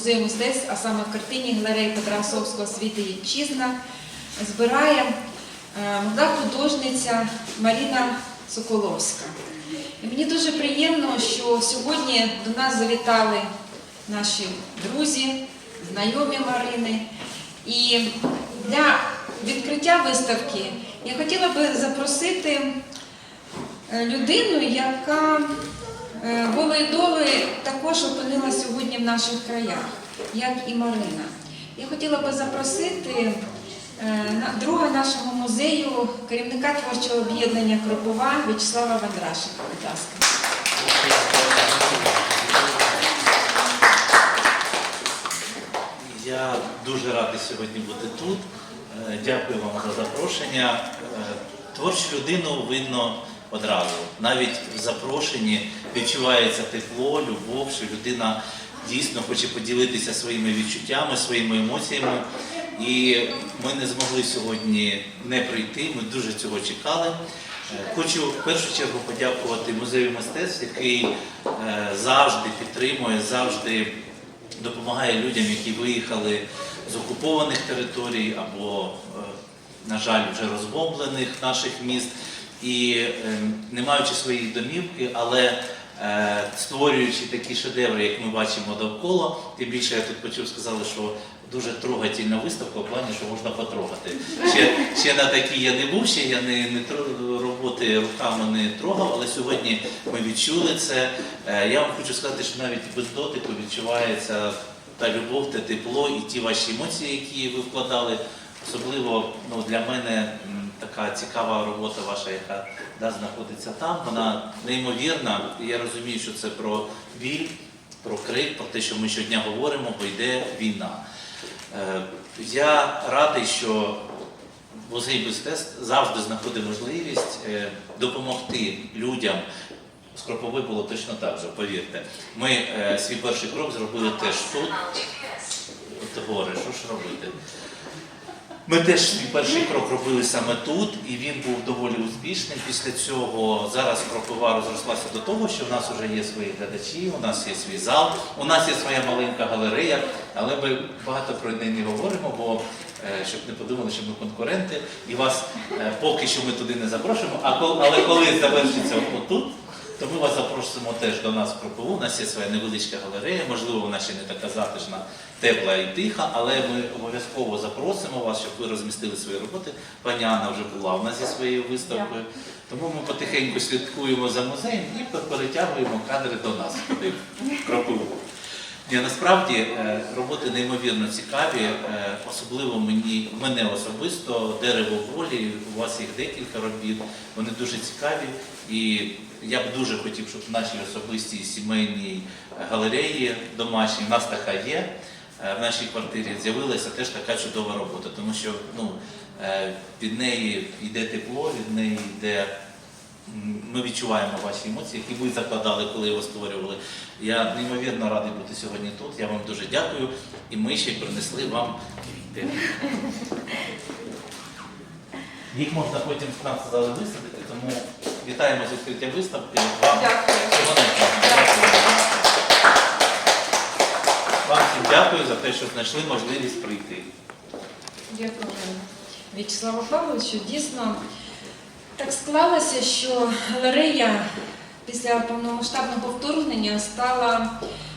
музею мистецтв, а саме в картині галереї Петра Осовського «Світи Вітчизна» збирає е, молода художниця Маріна Соколовська. І мені дуже приємно, що сьогодні до нас завітали наші друзі, знайомі Марини. І для відкриття виставки я хотіла би запросити е, людину, яка е, волею доли також опинилася сьогодні в наших краях, як і Марина. Я хотіла би запросити е, друга нашого музею, керівника творчого об'єднання Кропова В'ячеслава Вандрашика. Будь ласка. Я дуже радий сьогодні бути тут. Е, Дякую вам за запрошення. Е, Творчу людину видно одразу. Навіть в запрошенні відчувається тепло, любов, що людина дійсно хоче поділитися своїми відчуттями, своїми емоціями. І ми не змогли сьогодні не прийти. Ми дуже цього чекали. Е, Хочу в першу чергу подякувати музею мистецтв, який е, завжди підтримує, завжди допомагає людям, які виїхали з окупованих територій або, е, на жаль, вже розбомблених наших міст, і е, не маючи своєї домівки, але створюючи такі шедеври, як ми бачимо довкола, тим більше я тут почув, сказали, що дуже трогательна виставка в плані, що можна потрогати. Ще, ще на такій я не був, ще я не, не роботи руками не трогав, але сьогодні ми відчули це. Е, Я вам хочу сказати, що навіть без дотику відчувається та любов, те тепло і ті ваші емоції, які ви вкладали. Особливо ну, для мене така цікава робота ваша, яка да, знаходиться там. Вона неймовірна. Я розумію, що це про біль, про крик, про те, що ми щодня говоримо, бо йде війна. Е, Я радий, що музей мистецтв завжди знаходить можливість е, допомогти людям. З Кропови було точно так же, повірте. Ми е, свій перший крок зробили теж тут. От горе, що ж робити? Ми теж свій перший крок робили саме тут, і він був доволі успішним. Після цього зараз Кропива розрослася до того, що в нас вже є свої глядачі, у нас є свій зал, у нас є своя маленька галерея, але ми багато про неї не говоримо, бо е, щоб не подумали, що ми конкуренти, і вас е, поки що ми туди не запрошуємо. А коли, але коли завершиться отут, то ми вас запросимо теж до нас в Кропиву. У нас є своя невеличка галерея, можливо, вона ще не така затишна, тепла і тиха, але ми обов'язково запросимо вас, щоб ви розмістили свої роботи. Пані Анна вже була у нас зі своєю виставкою. Тому ми потихеньку слідкуємо за музеєм і перетягуємо кадри до нас туди, в Кропиву. Ні, насправді е, роботи неймовірно цікаві, е, особливо мені, мене особисто, дерево волі, у вас їх декілька робіт, вони дуже цікаві. І я б дуже хотів, щоб в нашій особистій сімейній е, галереї домашній, в нас така є, в нашій квартирі з'явилася теж така чудова робота, тому що ну, від неї йде тепло, від неї йде Ми відчуваємо ваші емоції, які ви закладали, коли його створювали. Я неймовірно радий бути сьогодні тут. Я вам дуже дякую. І ми ще й принесли вам квіти. Їх можна потім в нас зали висадити, тому вітаємо з відкриття виставки. Вам Дякую. Дякую. Вам всім дякую за те, що знайшли можливість прийти. Дякую, В'ячеславу Павловичу. Дійсно, так склалося, що галерея після повномасштабного вторгнення стала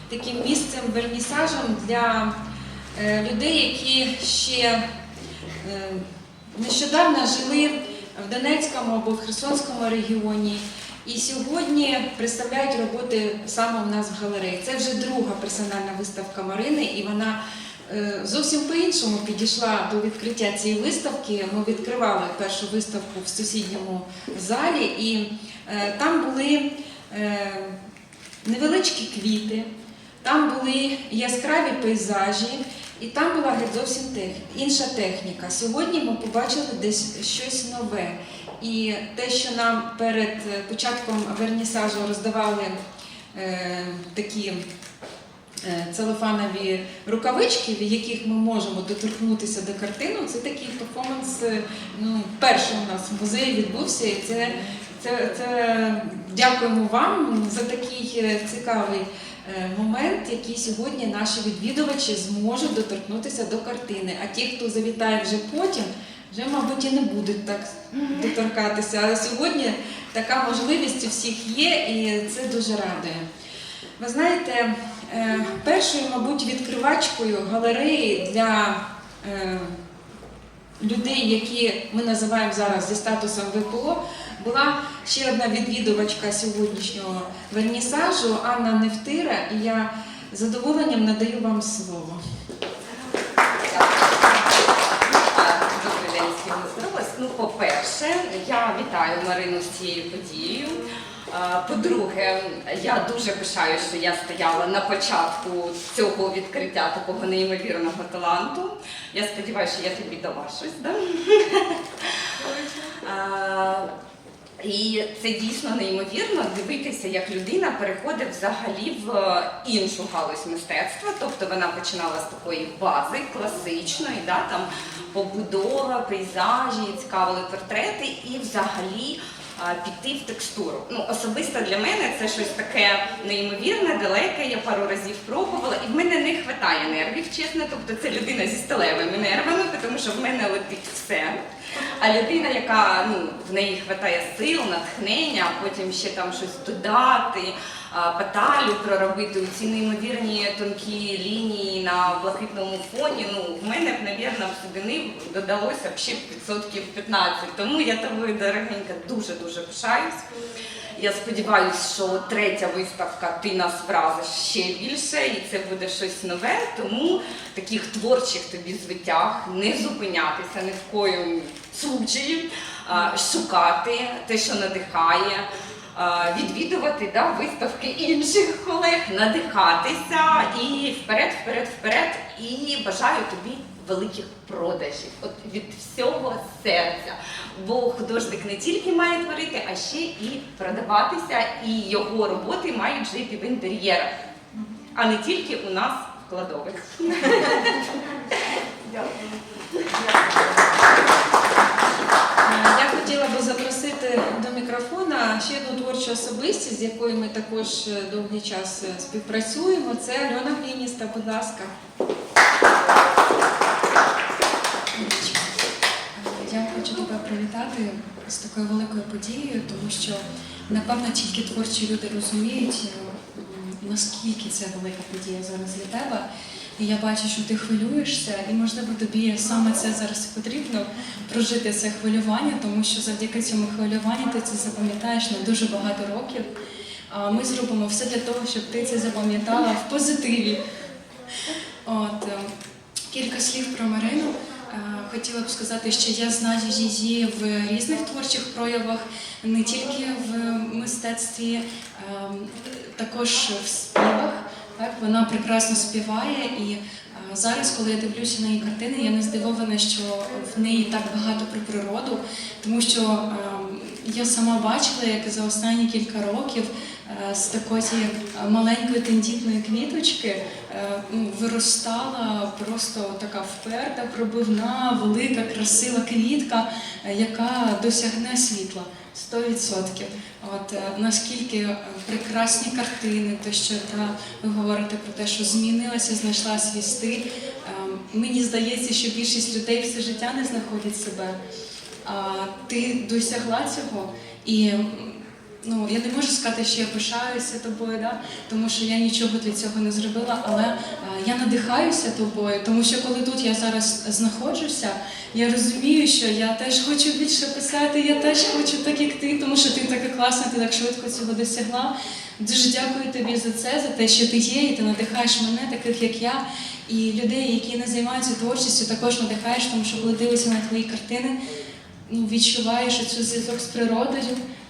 таким місцем вернісажем для е, людей, які ще е, нещодавно жили в Донецькому або в Херсонському регіоні. І сьогодні представляють роботи саме у нас в галереї. Це вже друга персональна виставка Марини, і вона зовсім по-іншому підійшла до відкриття цієї виставки. Ми відкривали першу виставку в сусідньому залі, і е, там були е, невеличкі квіти, там були яскраві пейзажі, і там була зовсім інша техніка. Сьогодні ми побачили десь щось нове. І те, що нам перед е, початком вернісажу роздавали е, такі е, целофанові рукавички, в яких ми можемо доторкнутися до картину, це такий перформанс. е, Ну, перший у нас в музеї відбувся, і це, Це, це дякуємо вам за такий е, цікавий е, момент, який сьогодні наші відвідувачі зможуть доторкнутися до картини. А ті, хто завітає вже потім, вже, мабуть, і не будуть так доторкатися. Але сьогодні така можливість у всіх є, і це дуже радує. Ви знаєте, е, першою, мабуть, відкривачкою галереї для е, людей, які ми називаємо зараз зі статусом ВПО, була ще одна відвідувачка сьогоднішнього вернісажу Анна Невтира, і я з задоволенням надаю вам слово. Ну, по-перше, я вітаю Марину з цією подією. По-друге, я дуже пишаю, що я стояла на початку цього відкриття такого неймовірного таланту. Я сподіваюся, що я тобі дала щось. Да? І це дійсно неймовірно дивитися, як людина переходить взагалі в е, іншу галузь мистецтва. Тобто вона починала з такої бази класичної, да, там побудова, пейзажі, цікавили портрети, і взагалі піти в текстуру. Ну, особисто для мене це щось таке неймовірне, далеке. Я пару разів пробувала, і в мене не вистачає нервів, чесно. Тобто це людина зі сталевими нервами, тому що в мене летить все. А людина, яка ну, в неї вистачає сил, натхнення, потім ще там щось додати, паталю проробити у ці неймовірні тонкі лінії на блакитному фоні. Ну, в мене б, в сюди додалося б ще відсотків 15. Тому я тобою, дорогенька, дуже-дуже пишаюсь. Я сподіваюся, що третя виставка ти нас вразиш ще більше, і це буде щось нове. Тому таких творчих тобі звитяг не зупинятися ні в коєму случаї, шукати те, що надихає, відвідувати да, виставки інших колег, надихатися і вперед, вперед, вперед. І бажаю тобі великих продажів, от від всього серця. Бо художник не тільки має творити, а ще і продаватися, і його роботи мають жити в інтер'єрах, а не тільки у нас в кладових. Е, Я хотіла би запросити до мікрофона ще одну творчу особистість, з якою ми також е, довгий час е, співпрацюємо. Це Альона Глініста, будь ласка. Я хочу тебе привітати з такою великою подією, тому що напевно тільки творчі люди розуміють, наскільки це велика подія зараз для тебе. І я бачу, що ти хвилюєшся, і можливо тобі саме це зараз потрібно прожити це хвилювання, тому що завдяки цьому хвилюванню ти це запам'ятаєш на дуже багато років. А ми зробимо все для того, щоб ти це запам'ятала в позитиві. От е, кілька слів про Марину. Е, Хотіла б сказати, що я знаю її в різних творчих проявах, не тільки в мистецтві, ем, також в співах. Так, вона прекрасно співає, і е, зараз, коли я дивлюся на її картини, я не здивована, що в неї так багато про природу, тому що ем, я сама бачила, як за останні кілька років з такої е, маленької тендітної квіточки е, ну, виростала просто така вперта, пробивна, велика, красива квітка, е, яка досягне світла 100%. От е, наскільки е, прекрасні картини, те, що та ви говорите про те, що змінилася, знайшла свій стиль. Е, Мені здається, що більшість людей все життя не знаходять себе. А ти досягла цього, і ну я не можу сказати, що я пишаюся тобою, да? тому що я нічого для цього не зробила, але е, я надихаюся тобою, тому що коли тут я зараз знаходжуся, я розумію, що я теж хочу більше писати, я теж хочу так, як ти, тому що ти така класна, ти так швидко цього досягла. Дуже дякую тобі за це, за те, що ти є, і ти надихаєш мене, таких як я, і людей, які не займаються творчістю, також надихаєш, тому що коли дивишся на твої картини, ну, відчуваєш цей зв'язок з природою,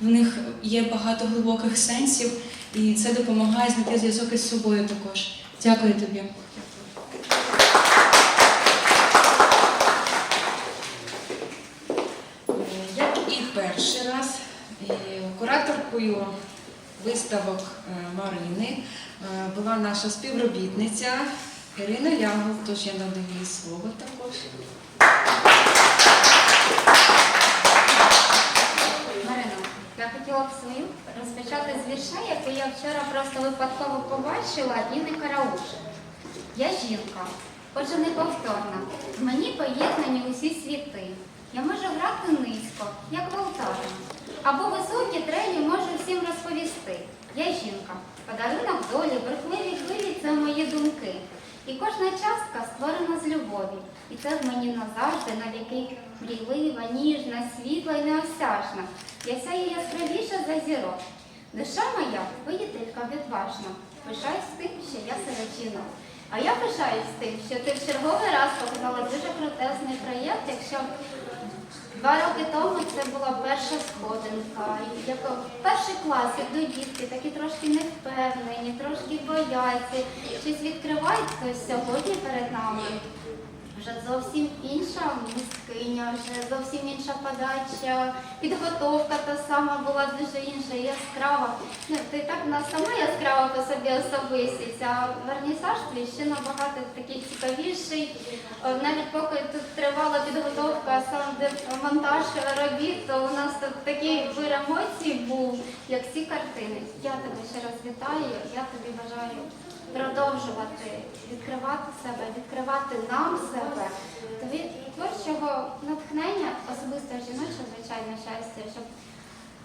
в них є багато глибоких сенсів, і це допомагає знайти зв'язок із собою також. Дякую тобі. Як і перший раз, кураторкою виставок е, Марини е, була наша співробітниця Ірина Ягол, тож я надаю їй слово також. Б свою розпочати з вірша, який я вчора просто випадково побачила і не карауша. Я жінка, отже неповторна. В мені поєднані усі світи. Я можу грати низько, як волтарна. Або високі трелі можу всім розповісти. Я жінка, подарунок долі, брехливі хвилі це мої думки. І кожна частка створена з любові. І це в мені назавжди навіки мрійлива, ніжна, світла і неосяжна. Я сяю яскравіша за зірок. Душа моя воїтелька відважна. Пишаюсь тим, що я жінок. А я пишаюсь тим, що ти в черговий раз показала дуже крутезний проєкт, якщо Два роки тому це була перша сходинка. Як перший клас до дітки, такі трошки невпевнені, трошки бояться, щось відкривається сьогодні перед нами вже зовсім інша місткиня, вже зовсім інша подача, підготовка та сама була дуже інша, яскрава. Ну, ти так в нас сама яскрава по собі особистість, а вернісаж твій ще набагато такий цікавіший. Е, Навіть поки тут тривала підготовка, сам монтаж робіт, то у нас тут такий вир емоцій був, як ці картини. Я тебе ще раз вітаю, я тобі бажаю продовжувати відкривати себе, відкривати нам себе, тобі творчого натхнення, особисто жіночого, звичайно, щастя, щоб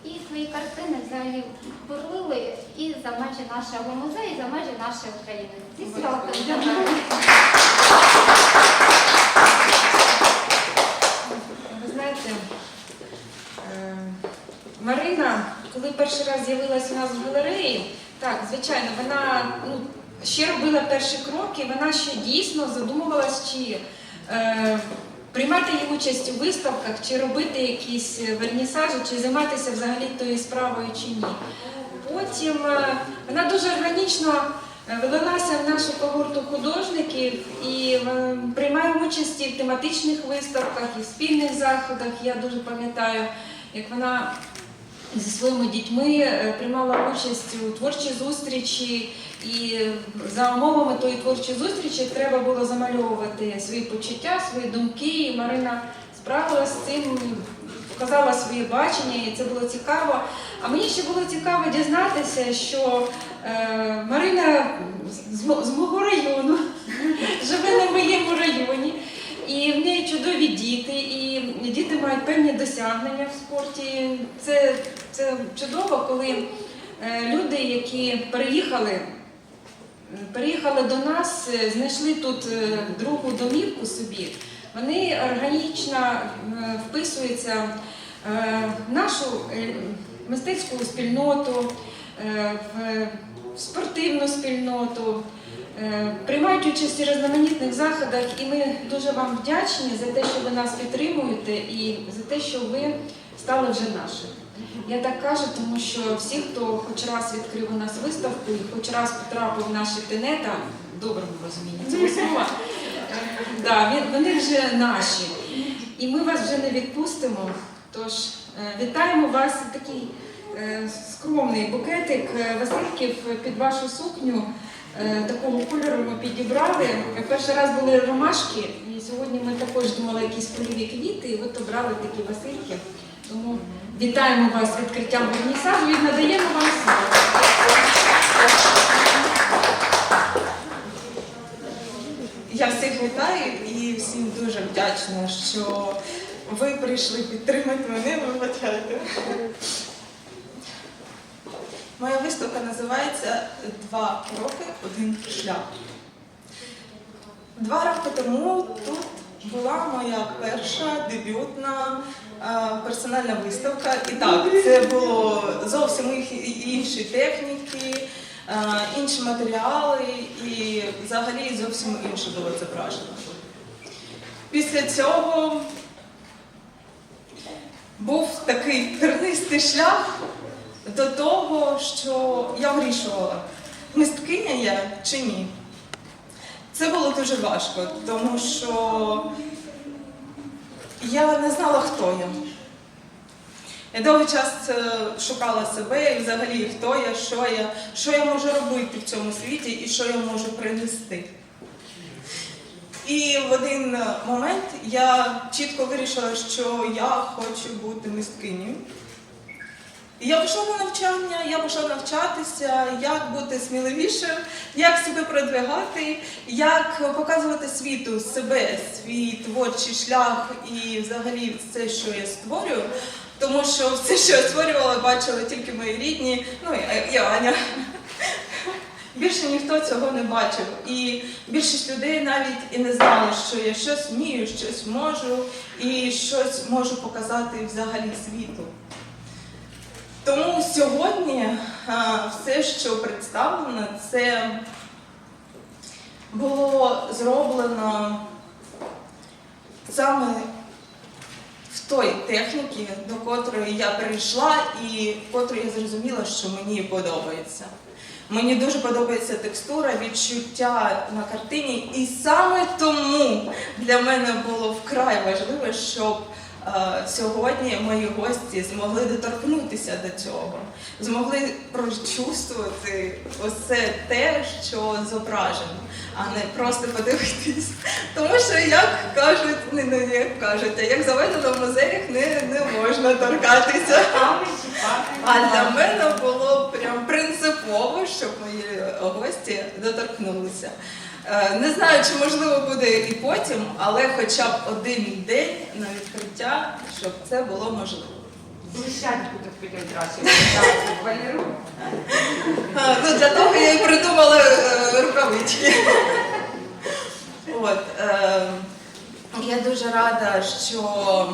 і твої картини взагалі бурлили і за межі нашого музею, і за межі нашої України. Зі святом! Ви знаєте, е, Марина, коли перший раз з'явилася у нас в галереї, так, звичайно, вона ну, ще робила перші кроки, вона ще дійсно задумувалась, чи е, приймати її участь у виставках, чи робити якісь вернісажі, чи займатися взагалі тою справою чи ні. Потім е, вона дуже органічно е, в нашу когорту художників і е, приймає участь і в тематичних виставках, і в спільних заходах. Я дуже пам'ятаю, як вона зі своїми дітьми е, приймала участь у творчій зустрічі, і за умовами тої творчої зустрічі треба було замальовувати свої почуття, свої думки. І Марина справилася з цим, показала своє бачення, і це було цікаво. А мені ще було цікаво дізнатися, що е, Марина з, з мого району живе на моєму районі. І в неї чудові діти, і діти мають певні досягнення в спорті. Це, це чудово, коли е, люди, які переїхали, переїхали до нас, е, знайшли тут е, другу домівку собі, вони органічно е, вписуються в нашу мистецьку спільноту, в спортивну спільноту. Приймають участь у різноманітних заходах, і ми дуже вам вдячні за те, що ви нас підтримуєте, і за те, що ви стали вже нашими. Я так кажу, тому що всі, хто хоч раз відкрив у нас виставку і хоч раз потрапив в наші тенета, в доброму розумінні цього слова, да, вони вже наші. І ми вас вже не відпустимо. Тож е, вітаємо вас такий е, скромний букетик е, Васильків під вашу сукню. Такого кольору ми підібрали. Перший раз були ромашки, і сьогодні ми також думали якісь польові квіти, і от обрали такі Васильки. Тому вітаємо вас з відкриттям вернісажу і надаємо вам слово. Я всіх вітаю і всім дуже вдячна, що ви прийшли підтримати мене, вибачайте. Моя виставка називається Два кроки, один шлях. Два роки тому тут була моя перша дебютна е, персональна виставка. І так, це було зовсім інші техніки, е, інші матеріали і взагалі зовсім інше було зображено. Після цього був такий тернистий шлях до того, що я вирішувала, мисткиня я чи ні. Це було дуже важко, тому що я не знала, хто я. Я довгий час е, шукала себе і взагалі хто я, що я, що я можу робити в цьому світі і що я можу принести. І в один момент я чітко вирішила, що я хочу бути мисткинею. І я пішла на навчання, я пішла навчатися, як бути сміливішим, як себе продвигати, як показувати світу себе, свій творчий шлях і взагалі все, що я створюю. Тому що все, що я створювала, бачили тільки мої рідні, ну і, і Аня. Більше ніхто цього не бачив. І більшість людей навіть і не знали, що я щось вмію, щось можу і щось можу показати взагалі світу. Тому сьогодні все, що представлено, це було зроблено саме в той техніці, до котрої я перейшла і котрої я зрозуміла, що мені подобається. Мені дуже подобається текстура, відчуття на картині, і саме тому для мене було вкрай важливо, щоб сьогодні мої гості змогли доторкнутися до цього, змогли прочувствувати усе те, що зображено, а не просто подивитись. Тому що, як кажуть, не, не як кажуть, а як заведено в музеях не, не можна торкатися. А для мене було прям принципово, щоб мої гості доторкнулися. Е, Не знаю, чи можливо буде і потім, але хоча б один день на відкриття, щоб це було можливо. Підуть разі. Ну, для того я і придумала е, рукавички. От, е, я дуже рада, що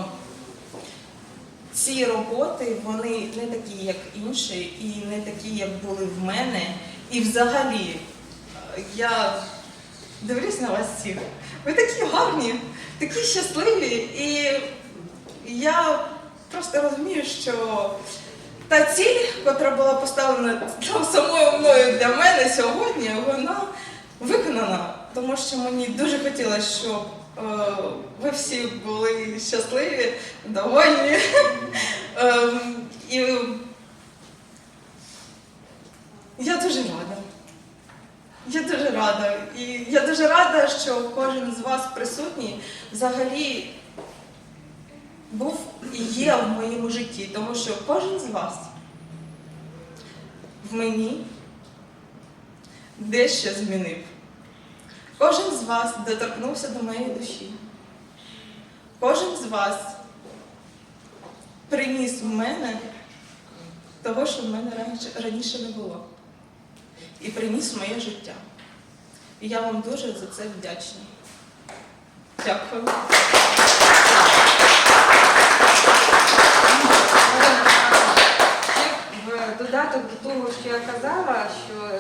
ці роботи вони не такі, як інші, і не такі, як були в мене. І взагалі, е, я дивлюсь на вас всіх. Ви такі гарні, такі щасливі, і я просто розумію, що та ціль, яка була поставлена там самою мною для мене сьогодні, вона виконана. Тому що мені дуже хотілося, щоб е, ви всі були щасливі, довольні. Ем, і я дуже рада. Я дуже рада. І я дуже рада, що кожен з вас присутній взагалі був і є в моєму житті, тому що кожен з вас в мені дещо змінив. Кожен з вас доторкнувся до моєї душі. Кожен з вас приніс в мене того, що в мене раніше, не було. І приніс в моє життя. І я вам дуже за це вдячна. Дякую. В додаток до того, що я казала, що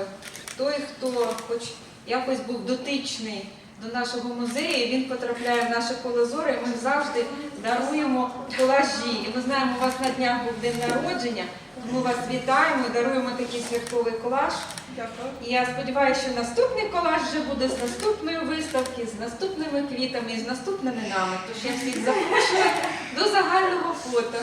той, хто хоч якось був дотичний до нашого музею, він потрапляє в наше коло зору, і ми завжди даруємо колажі. І ми знаємо, у вас на днях був день народження, ми вас вітаємо, даруємо такий святковий колаж. Дякую. І я сподіваюся, що наступний колаж вже буде з наступної виставки, з наступними квітами і з наступними нами. Тож я всіх запрошую до загального фото.